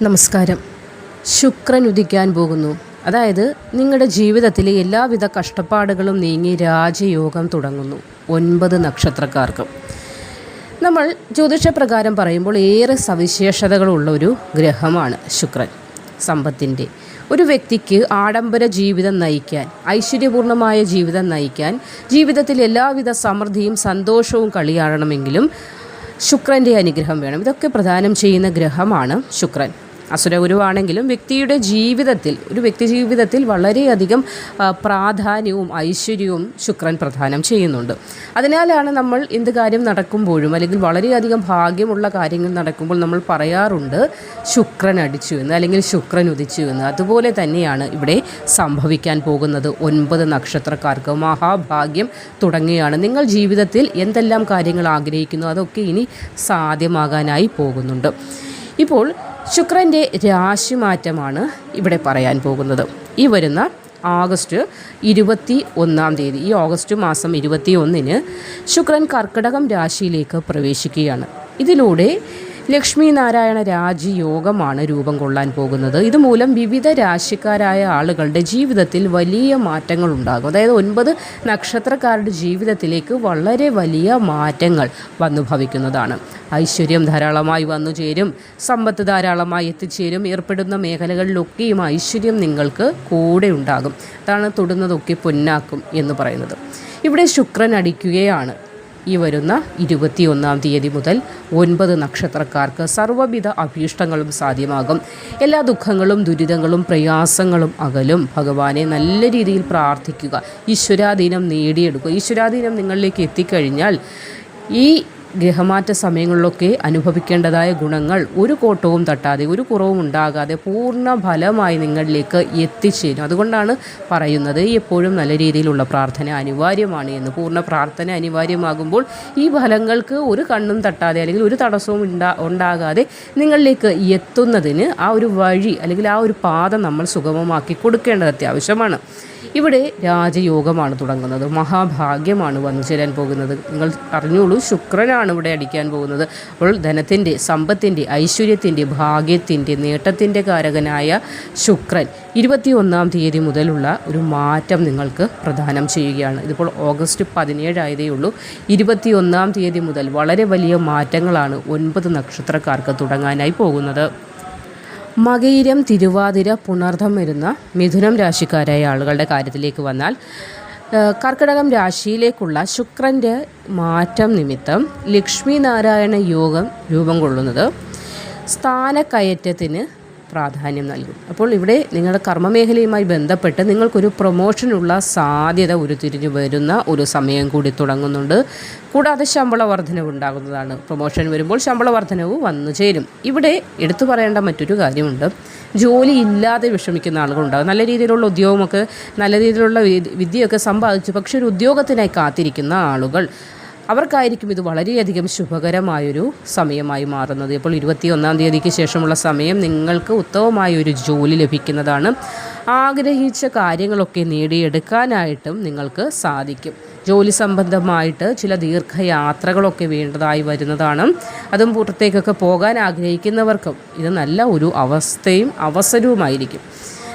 നമസ്കാരം. ശുക്രൻ ഉദിക്കാൻ പോകുന്നു. അതായത് നിങ്ങളുടെ ജീവിതത്തിലെ എല്ലാവിധ കഷ്ടപ്പാടുകളും നീങ്ങി രാജയോഗം തുടങ്ങുന്നു. ഒൻപത് നക്ഷത്രക്കാർക്കും. നമ്മൾ ജ്യോതിഷപ്രകാരം പറയുമ്പോൾ ഏറെ സവിശേഷതകളുള്ള ഒരു ഗ്രഹമാണ് ശുക്രൻ. സമ്പത്തിന്റെ ഒരു വ്യക്തിക്ക് ആഡംബര ജീവിതം നയിക്കാൻ ഐശ്വര്യപൂർണമായ ജീവിതം നയിക്കാൻ ജീവിതത്തിൽ എല്ലാവിധ സമൃദ്ധിയും സന്തോഷവും കളിയാടണമെങ്കിലും ശുക്രന്റെ അനുഗ്രഹം വേണം. ഇതൊക്കെ പ്രദാനം ചെയ്യുന്ന ഗ്രഹമാണ് ശുക്രൻ. അസുരഗുരുവാണെങ്കിലും വ്യക്തിയുടെ ജീവിതത്തിൽ ഒരു വ്യക്തി ജീവിതത്തിൽ വളരെയധികം പ്രാധാന്യവും ഐശ്വര്യവും ശുക്രൻ പ്രദാനം ചെയ്യുന്നുണ്ട്. അതിനാലാണ് നമ്മൾ എന്ത് കാര്യം നടക്കുമ്പോഴും അല്ലെങ്കിൽ വളരെയധികം ഭാഗ്യമുള്ള കാര്യങ്ങൾ നടക്കുമ്പോൾ നമ്മൾ പറയാറുണ്ട് ശുക്രൻ അടിച്ചു എന്ന് അല്ലെങ്കിൽ ശുക്രൻ ഉദിച്ചു എന്ന് അതുപോലെ തന്നെയാണ് ഇവിടെ സംഭവിക്കാൻ പോകുന്നത്. ഒൻപത് നക്ഷത്രക്കാർക്ക് മഹാഭാഗ്യം തുടങ്ങിയാണ്. നിങ്ങൾ ജീവിതത്തിൽ എന്തെല്ലാം കാര്യങ്ങൾ ആഗ്രഹിക്കുന്നു അതൊക്കെ ഇനി സാധ്യമാകാനായി പോകുന്നുണ്ട്. ഇപ്പോൾ ശുക്രന്റെ രാശിമാറ്റമാണ് ഇവിടെ പറയാൻ പോകുന്നത്. ഈ വരുന്ന ആഗസ്റ്റ് ഇരുപത്തി ഒന്നാം തീയതി ഈ ഓഗസ്റ്റ് മാസം ഇരുപത്തി ഒന്നിന് ശുക്രൻ കർക്കിടകം രാശിയിലേക്ക് പ്രവേശിക്കുകയാണ്. ഇതിലൂടെ ലക്ഷ്മി നാരായണ രാജയോഗമാണ് രൂപം കൊള്ളാൻ പോകുന്നത്. ഇതുമൂലം വിവിധ രാശിക്കാരായ ആളുകളുടെ ജീവിതത്തിൽ വലിയ മാറ്റങ്ങൾ ഉണ്ടാകും അതായത് ഒൻപത് നക്ഷത്രക്കാരുടെ ജീവിതത്തിലേക്ക് വളരെ വലിയ മാറ്റങ്ങൾ വന്നു ഭവിക്കുന്നതാണ്. ഐശ്വര്യം ധാരാളമായി വന്നു ചേരും. സമ്പത്ത് ധാരാളമായി എത്തിച്ചേരും. ഏർപ്പെടുന്ന മേഖലകളിലൊക്കെയും ഐശ്വര്യം നിങ്ങൾക്ക് കൂടെ ഉണ്ടാകും. അതാണ് തൊടുന്നതൊക്കെ പൊന്നാക്കും എന്ന് പറയുന്നത്. ഇവിടെ ശുക്രൻ അടിക്കുകയാണ്. ഈ വരുന്ന ഇരുപത്തിയൊന്നാം തീയതി മുതൽ ഒൻപത് നക്ഷത്രക്കാർക്ക് സർവവിധ അഭീഷ്ടങ്ങളും സാധ്യമാകും. എല്ലാ ദുഃഖങ്ങളും ദുരിതങ്ങളും പ്രയാസങ്ങളും അകലും. ഭഗവാനെ നല്ല രീതിയിൽ പ്രാർത്ഥിക്കുക. ഈശ്വരാധീനം നേടിയെടുക്കുക. ഈശ്വരാധീനം നിങ്ങളിലേക്ക് എത്തിക്കഴിഞ്ഞാൽ ഈ ഗ്രഹമാറ്റ സമയങ്ങളിലൊക്കെ അനുഭവിക്കേണ്ടതായ ഗുണങ്ങൾ ഒരു കോട്ടവും തട്ടാതെ ഒരു കുറവും ഉണ്ടാകാതെ പൂർണ ഫലമായി നിങ്ങളിലേക്ക് എത്തിച്ചേരും. അതുകൊണ്ടാണ് പറയുന്നത് എപ്പോഴും നല്ല രീതിയിലുള്ള പ്രാർത്ഥന അനിവാര്യമാണ് എന്ന്. പൂർണ പ്രാർത്ഥന അനിവാര്യമാകുമ്പോൾ ഈ ഫലങ്ങൾക്ക് ഒരു കണ്ണും തട്ടാതെ അല്ലെങ്കിൽ ഒരു തടസ്സവും ഉണ്ടാ ഉണ്ടാകാതെ നിങ്ങളിലേക്ക് എത്തുന്നതിന് ആ ഒരു വഴി അല്ലെങ്കിൽ ആ ഒരു പാത നമ്മൾ സുഗമമാക്കി കൊടുക്കേണ്ടത് അത്യാവശ്യമാണ്. ഇവിടെ രാജയോഗമാണ് തുടങ്ങുന്നത്. മഹാഭാഗ്യമാണ് വന്നു ചേരാൻ പോകുന്നത്. നിങ്ങൾ അറിഞ്ഞോളൂ ശുക്രനാണ് ഇവിടെ അടിക്കാൻ പോകുന്നത്. അപ്പോൾ ധനത്തിന്റെ സമ്പത്തിന്റെ ഐശ്വര്യത്തിന്റെ ഭാഗ്യത്തിന്റെ നേട്ടത്തിന്റെ കാരകനായ ശുക്രൻ ഇരുപത്തിയൊന്നാം തീയതി മുതലുള്ള ഒരു മാറ്റം നിങ്ങൾക്ക് പ്രദാനം ചെയ്യുകയാണ്. ഇതിപ്പോൾ ഓഗസ്റ്റ് പതിനേഴായതേ ഉള്ളൂ. ഇരുപത്തിയൊന്നാം തീയതി മുതൽ വളരെ വലിയ മാറ്റങ്ങളാണ് ഒൻപത് നക്ഷത്രക്കാർക്ക് തുടങ്ങാനായി പോകുന്നത്. മകയിരം തിരുവാതിര പുണർധം വരുന്ന മിഥുനം രാശിക്കാരായ ആളുകളുടെ കാര്യത്തിലേക്ക് വന്നാൽ കർക്കിടകം രാശിയിലേക്കുള്ള ശുക്രന്റെ മാറ്റം നിമിത്തം ലക്ഷ്മി നാരായണ യോഗം രൂപം കൊള്ളുന്നത് സ്ഥാനക്കയറ്റത്തിന് പ്രാധാന്യം നൽകും. അപ്പോൾ ഇവിടെ നിങ്ങളുടെ കർമ്മമേഖലയുമായി ബന്ധപ്പെട്ട് നിങ്ങൾക്കൊരു പ്രൊമോഷനുള്ള സാധ്യത ഉരുത്തിരിഞ്ഞു വരുന്ന ഒരു സമയം കൂടി തുടങ്ങുന്നുണ്ട്. കൂടാതെ ശമ്പള വർധനവ് ഉണ്ടാകുന്നതാണ്. പ്രൊമോഷൻ വരുമ്പോൾ ശമ്പള വർധനവ് വന്നു ചേരും. ഇവിടെ എടുത്തു പറയേണ്ട മറ്റൊരു കാര്യമുണ്ട്. ജോലി ഇല്ലാതെ വിഷമിക്കുന്ന ആളുകളുണ്ടാകും നല്ല രീതിയിലുള്ള ഉദ്യോഗമൊക്കെ നല്ല രീതിയിലുള്ള വിദ്യയൊക്കെ സമ്പാദിച്ചു. പക്ഷേ ഒരു ഉദ്യോഗത്തിനായി കാത്തിരിക്കുന്ന ആളുകൾ അവർക്കായിരിക്കും ഇത് വളരെയധികം ശുഭകരമായൊരു സമയമായി മാറുന്നത്. ഇപ്പോൾ ഇരുപത്തിയൊന്നാം തീയതിക്ക് ശേഷമുള്ള സമയം നിങ്ങൾക്ക് ഉത്തമമായ ഒരു ജോലി ലഭിക്കുന്നതാണ്. ആഗ്രഹിച്ച കാര്യങ്ങളൊക്കെ നേടിയെടുക്കാനായിട്ടും നിങ്ങൾക്ക് സാധിക്കും. ജോലി സംബന്ധമായിട്ട് ചില ദീർഘയാത്രകളൊക്കെ വേണ്ടതായി വരുന്നതാണ്. അതും പുറത്തേക്കൊക്കെ പോകാൻ ആഗ്രഹിക്കുന്നവർക്കും ഇത് നല്ല ഒരു അവസ്ഥയും അവസരവുമായിരിക്കും.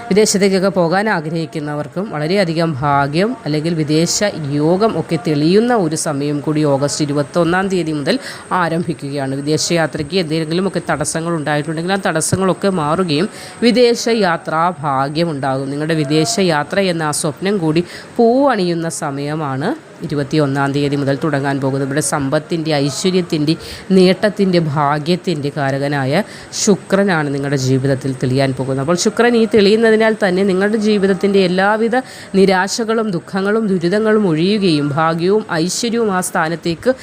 വിദേശത്തേക്കൊക്കെ പോകാൻ ആഗ്രഹിക്കുന്നവർക്കും വളരെയധികം ഭാഗ്യം അല്ലെങ്കിൽ വിദേശ യോഗം ഒക്കെ തെളിയുന്ന ഒരു സമയം കൂടി ഓഗസ്റ്റ് ഇരുപത്തൊന്നാം തീയതി മുതൽ ആരംഭിക്കുകയാണ്. വിദേശയാത്രയ്ക്ക് എന്തെങ്കിലുമൊക്കെ തടസ്സങ്ങൾ ഉണ്ടായിട്ടുണ്ടെങ്കിൽ ആ തടസ്സങ്ങളൊക്കെ മാറുകയും വിദേശ യാത്രാ ഭാഗ്യമുണ്ടാകും നിങ്ങളുടെ വിദേശ യാത്ര എന്ന ആ സ്വപ്നം കൂടി പൂവണിയുന്ന സമയമാണ് ഇരുപത്തിയൊന്നാം തീയതി മുതൽ തുടങ്ങാൻ പോകുന്നത് ഇവിടെ സമ്പത്തിന്റെ ഐശ്വര്യത്തിന്റെ നേട്ടത്തിന്റെ ഭാഗ്യത്തിന്റെ കാരകനായ ശുക്രനാണ് നിങ്ങളുടെ ജീവിതത്തിൽ തെളിയാൻ പോകുന്നത്. അപ്പോൾ ശുക്രൻ ഈ തെളിയുന്നതിനാൽ തന്നെ നിങ്ങളുടെ ജീവിതത്തിന്റെ എല്ലാവിധ നിരാശകളും ദുഃഖങ്ങളും ദുരിതങ്ങളും ഒഴിയുകയും ഭാഗ്യവും ഐശ്വര്യവും ആ സ്ഥാനത്തേക്ക്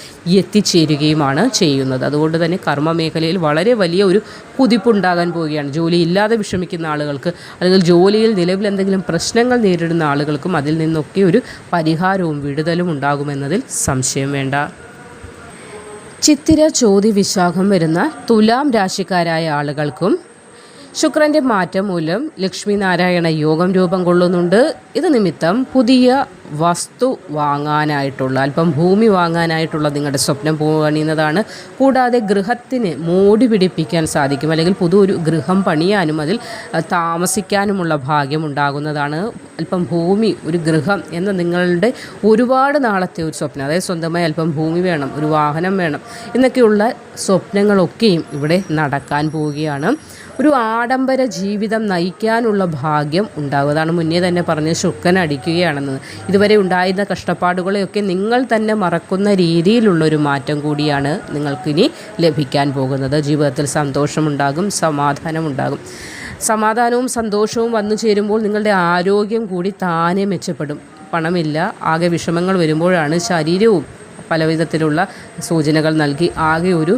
എത്തിച്ചേരുകയുമാണ് ചെയ്യുന്നത്. അതുകൊണ്ട് തന്നെ കർമ്മ മേഖലയിൽ വളരെ വലിയ ഒരു കുതിപ്പുണ്ടാകാൻ പോവുകയാണ്. ജോലി ഇല്ലാതെ വിഷമിക്കുന്ന ആളുകൾക്ക് അല്ലെങ്കിൽ ജോലിയിൽ നിലവിൽ എന്തെങ്കിലും പ്രശ്നങ്ങൾ നേരിടുന്ന ആളുകൾക്കും അതിൽ നിന്നൊക്കെ ഒരു പരിഹാരവും വിടുതലും ഉണ്ടാകുമെന്നതിൽ സംശയം വേണ്ട. ചിത്തിര ചോതി വിശാഖം വരുന്ന തുലാം രാശിക്കാരായ ആളുകൾക്കും ശുക്രന്റെ മാറ്റം മൂലം ലക്ഷ്മി നാരായണ യോഗം രൂപം കൊള്ളുന്നുണ്ട്. ഇത് നിമിത്തം പുതിയ വസ്തു വാങ്ങാനായിട്ടുള്ള അല്പം ഭൂമി വാങ്ങാനായിട്ടുള്ള നിങ്ങളുടെ സ്വപ്നം പണിയുന്നതാണ് കൂടാതെ ഗൃഹത്തിന് മോടി പിടിപ്പിക്കാൻ സാധിക്കും. അല്ലെങ്കിൽ പുതിയൊരു ഗൃഹം പണിയാനും അതിൽ താമസിക്കാനുമുള്ള ഭാഗ്യം ഉണ്ടാകുന്നതാണ്. അല്പം ഭൂമി ഒരു ഗൃഹം എന്ന നിങ്ങളുടെ ഒരുപാട് നാളത്തെ ഒരു സ്വപ്നം. അതായത് സ്വന്തമായി അല്പം ഭൂമി വേണം ഒരു വാഹനം വേണം എന്നൊക്കെയുള്ള സ്വപ്നങ്ങളൊക്കെയും ഇവിടെ നടക്കാൻ പോവുകയാണ്. ഒരു ആഡംബര ജീവിതം നയിക്കാനുള്ള ഭാഗ്യം ഉണ്ടാകും അതാണ് മുന്നേ തന്നെ പറഞ്ഞ് ശുക്കൻ അടിക്കുകയാണെന്ന്. ഇതുവരെ ഉണ്ടായിരുന്ന കഷ്ടപ്പാടുകളെയൊക്കെ നിങ്ങൾ തന്നെ മറക്കുന്ന രീതിയിലുള്ള ഒരു മാറ്റം കൂടിയാണ് നിങ്ങൾക്കിനി ലഭിക്കാൻ പോകുന്നത്. ജീവിതത്തിൽ സന്തോഷമുണ്ടാകും സമാധാനമുണ്ടാകും. സമാധാനവും സന്തോഷവും വന്നു ചേരുമ്പോൾ നിങ്ങളുടെ ആരോഗ്യം കൂടി താനെ മെച്ചപ്പെടും. പണമില്ല ആകെ വിഷമങ്ങൾ വരുമ്പോഴാണ് ശരീരവും പല വിധത്തിലുള്ള സൂചനകൾ നൽകി ആകെ ഒരു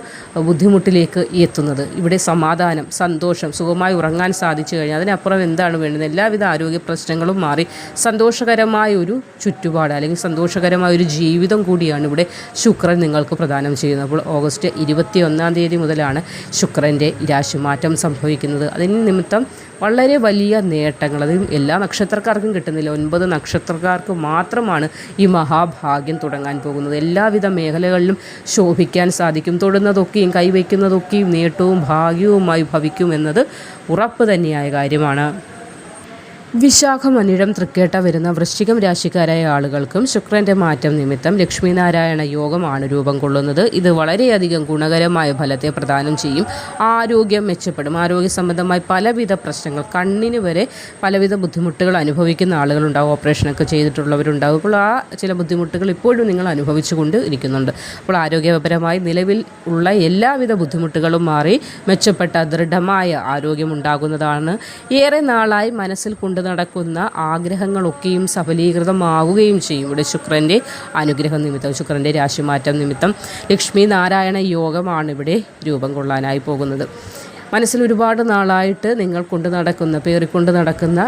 ബുദ്ധിമുട്ടിലേക്ക് എത്തുന്നത്. ഇവിടെ സമാധാനം സന്തോഷം സുഖമായി ഉറങ്ങാൻ സാധിച്ചു കഴിഞ്ഞാൽ അതിനപ്പുറം എന്താണ് വേണ്ടത്? എല്ലാവിധ ആരോഗ്യ പ്രശ്നങ്ങളും മാറി സന്തോഷകരമായ ഒരു ചുറ്റുപാട് അല്ലെങ്കിൽ സന്തോഷകരമായ ഒരു ജീവിതം കൂടിയാണ് ഇവിടെ ശുക്രൻ നിങ്ങൾക്ക് പ്രദാനം ചെയ്യുന്നത്. അപ്പോൾ ഓഗസ്റ്റ് ഇരുപത്തി ഒന്നാം തീയതി മുതലാണ് ശുക്രന്റെ രാശിമാറ്റം സംഭവിക്കുന്നത്. അതിന് നിമിത്തം വളരെ വലിയ നേട്ടങ്ങൾ. അത് എല്ലാ നക്ഷത്രക്കാർക്കും കിട്ടുന്നില്ല. ഒൻപത് നക്ഷത്രക്കാർക്ക് മാത്രമാണ് ഈ മഹാഭാഗ്യം തുടങ്ങാൻ പോകുന്നത്. എല്ലാവിധ മേഖലകളിലും ശോഭിക്കാൻ സാധിക്കും. തൊടുന്നതൊക്കെയും കൈവയ്ക്കുന്നതൊക്കെയും നേട്ടവും ഭാഗ്യവുമായി ഭവിക്കുമെന്നത് ഉറപ്പ് തന്നെയായ കാര്യമാണ്. വിശാഖം അനിഴം തൃക്കേട്ട വരുന്ന വൃശ്ചികം രാശിക്കാരായ ആളുകൾക്കും ശുക്രന്റെ മാറ്റം നിമിത്തം ലക്ഷ്മിനാരായണ യോഗമാണ് രൂപം കൊള്ളുന്നത്. ഇത് വളരെയധികം ഗുണകരമായ ഫലത്തെ പ്രദാനം ചെയ്യും. ആരോഗ്യം മെച്ചപ്പെടും. ആരോഗ്യ സംബന്ധമായി പലവിധ പ്രശ്നങ്ങൾ കണ്ണിന് വരെ പലവിധ ബുദ്ധിമുട്ടുകൾ അനുഭവിക്കുന്ന ആളുകളുണ്ടാവും. ഓപ്പറേഷനൊക്കെ ചെയ്തിട്ടുള്ളവരുണ്ടാവും. അപ്പോൾ ആ ചില ബുദ്ധിമുട്ടുകൾ ഇപ്പോഴും നിങ്ങൾ അനുഭവിച്ചുകൊണ്ട് ഇരിക്കുന്നുണ്ട്. അപ്പോൾ ആരോഗ്യപരമായി നിലവിൽ ഉള്ള എല്ലാവിധ ബുദ്ധിമുട്ടുകളും മാറി മെച്ചപ്പെട്ട ദൃഢമായ ആരോഗ്യം ഉണ്ടാകുന്നതാണ്. ഏറെ നാളായി മനസ്സിൽ കൊണ്ടു നടക്കുന്ന ആഗ്രഹങ്ങളൊക്കെയും സഫലീകൃതമാവുകയും ചെയ്യും. ഇവിടെ ശുക്രന്റെ അനുഗ്രഹം നിമിത്തം ശുക്രന്റെ രാശിമാറ്റം നിമിത്തം ലക്ഷ്മി നാരായണ യോഗമാണ് ഇവിടെ രൂപം കൊള്ളാനായി പോകുന്നത്. മനസ്സിൽ ഒരുപാട് നാളായിട്ട് നിങ്ങൾ കൊണ്ട് നടക്കുന്ന പേറിക്കൊണ്ട് നടക്കുന്ന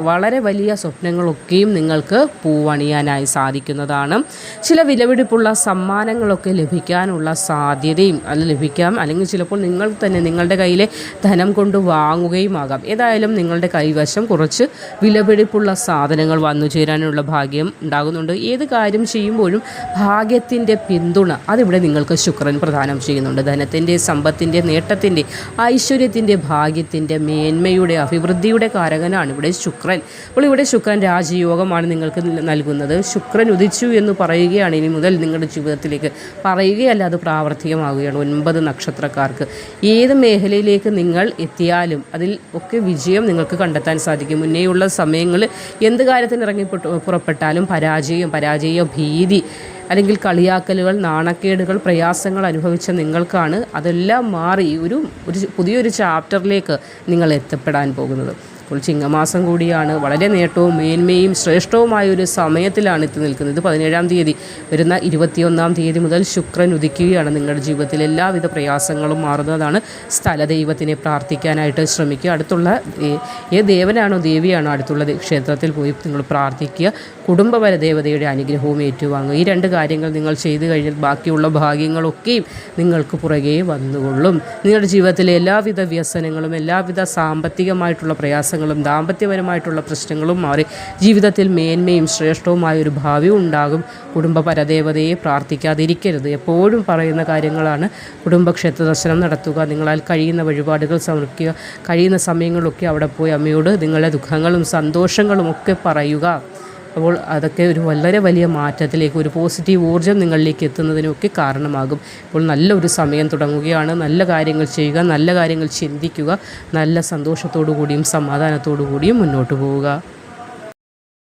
വളരെ വലിയ സ്വപ്നങ്ങളൊക്കെയും നിങ്ങൾക്ക് പൂവണിയാനായി സാധിക്കുന്നതാണ്. ചില വിലപിടിപ്പുള്ള സമ്മാനങ്ങളൊക്കെ ലഭിക്കാനുള്ള സാധ്യതയും അത് ലഭിക്കാം. അല്ലെങ്കിൽ ചിലപ്പോൾ നിങ്ങൾ തന്നെ നിങ്ങളുടെ കയ്യിലെ ധനം കൊണ്ട് വാങ്ങുകയും ആകാം. ഏതായാലും നിങ്ങളുടെ കൈവശം കുറച്ച് വിലപിടിപ്പുള്ള സാധനങ്ങൾ വന്നു ചേരാനുള്ള ഭാഗ്യം ഉണ്ടാകുന്നുണ്ട്. ഏത് കാര്യം ചെയ്യുമ്പോഴും ഭാഗ്യത്തിന്റെ പിന്തുണ അതിവിടെ നിങ്ങൾക്ക് ശുക്രൻ പ്രദാനം ചെയ്യുന്നുണ്ട്. ധനത്തിന്റെ സമ്പത്തിന്റെ നേട്ടത്തിന്റെ ഐശ്വര്യത്തിന്റെ ഭാഗ്യത്തിന്റെ മേന്മയുടെ അഭിവൃദ്ധിയുടെ കാരകനാണ് ഇവിടെ ശുക്രൻ. അപ്പോൾ ഇവിടെ ശുക്രൻ രാജയോഗമാണ് നിങ്ങൾക്ക് നൽകുന്നത്. ശുക്രൻ ഉദിച്ചു എന്ന് പറയുകയാണ് ഇനി മുതൽ നിങ്ങളുടെ ജീവിതത്തിലേക്ക്. പറയുകയല്ല അത് പ്രാവർത്തികമാവുകയാണ് ഒൻപത് നക്ഷത്രക്കാർക്ക്. ഏത് മേഖലയിലേക്ക് നിങ്ങൾ എത്തിയാലും അതിൽ ഒക്കെ വിജയം നിങ്ങൾക്ക് കണ്ടെത്താൻ സാധിക്കും. മുന്നേയുള്ള സമയങ്ങളിൽ എന്ത് കാര്യത്തിന് ഇറങ്ങി പുറ- പുറപ്പെട്ടാലും പരാജയം പരാജയ ഭീതി അല്ലെങ്കിൽ കളിയാക്കലുകൾ നാണക്കേടുകൾ പ്രയാസങ്ങൾ അനുഭവിച്ച നിങ്ങൾക്കാണ് അതെല്ലാം മാറി ഒരു ഒരു പുതിയൊരു ചാപ്റ്ററിലേക്ക് നിങ്ങൾ എത്തപ്പെടാൻ പോകുന്നത്. അപ്പോൾ ചിങ്ങമാസം കൂടിയാണ് വളരെ നേട്ടവും മേന്മയും ശ്രേഷ്ഠവുമായ ഒരു സമയത്തിലാണ് ഇത് നിൽക്കുന്നത്. പതിനേഴാം തീയതി വരുന്ന ഇരുപത്തിയൊന്നാം തീയതി മുതൽ ശുക്രൻ ഉദിക്കുകയാണ് നിങ്ങളുടെ ജീവിതത്തിൽ എല്ലാവിധ പ്രയാസങ്ങളും മാറുന്നതാണ്. സ്ഥലദൈവത്തിനെ പ്രാർത്ഥിക്കാനായിട്ട് ശ്രമിക്കുക. അടുത്തുള്ള ഏ- ദേവനാണോ ദേവിയാണോ അടുത്തുള്ള ക്ഷേത്രത്തിൽ പോയി നിങ്ങൾ പ്രാർത്ഥിക്കുക. കുടുംബപര ദേവതയുടെ അനുഗ്രഹവും ഏറ്റുവാങ്ങുക. ഈ രണ്ട് കാര്യങ്ങൾ നിങ്ങൾ ചെയ്തു കഴിഞ്ഞാൽ ബാക്കിയുള്ള ഭാഗ്യങ്ങളൊക്കെയും നിങ്ങൾക്ക് പുറകെ വന്നുകൊള്ളും. നിങ്ങളുടെ ജീവിതത്തിലെ എല്ലാവിധ വ്യസനങ്ങളും എല്ലാവിധ സാമ്പത്തികമായിട്ടുള്ള പ്രയാസങ്ങളും ദാമ്പത്യപരമായിട്ടുള്ള പ്രശ്നങ്ങളും മാറി ജീവിതത്തിൽ മേന്മയും ശ്രേഷ്ഠവുമായ ഒരു ഭാവി ഉണ്ടാകും. കുടുംബ പരദേവതയെ പ്രാർത്ഥിക്കാതിരിക്കരുത്. എപ്പോഴും പറയുന്ന കാര്യങ്ങളാണ് കുടുംബക്ഷേത്ര ദർശനം നടത്തുക നിങ്ങളാൽ കഴിയുന്ന വഴിപാടുകൾ സമർപ്പിക്കുക കഴിയുന്ന സമയങ്ങളിലൊക്കെ അവിടെ പോയി അമ്മയോട് നിങ്ങളുടെ ദുഃഖങ്ങളും സന്തോഷങ്ങളും ഒക്കെ പറയുക. അപ്പോൾ അതൊക്കെ ഒരു വളരെ വലിയ മാറ്റത്തിലേക്ക് ഒരു പോസിറ്റീവ് ഊർജം നിങ്ങളിലേക്ക് എത്തുന്നതിനൊക്കെ കാരണമാകും. ഇപ്പോൾ നല്ലൊരു സമയം തുടങ്ങുകയാണ്. നല്ല കാര്യങ്ങൾ ചെയ്യുക നല്ല കാര്യങ്ങൾ ചിന്തിക്കുക നല്ല സന്തോഷത്തോടു കൂടിയും സമാധാനത്തോടു കൂടിയും മുന്നോട്ട് പോവുക.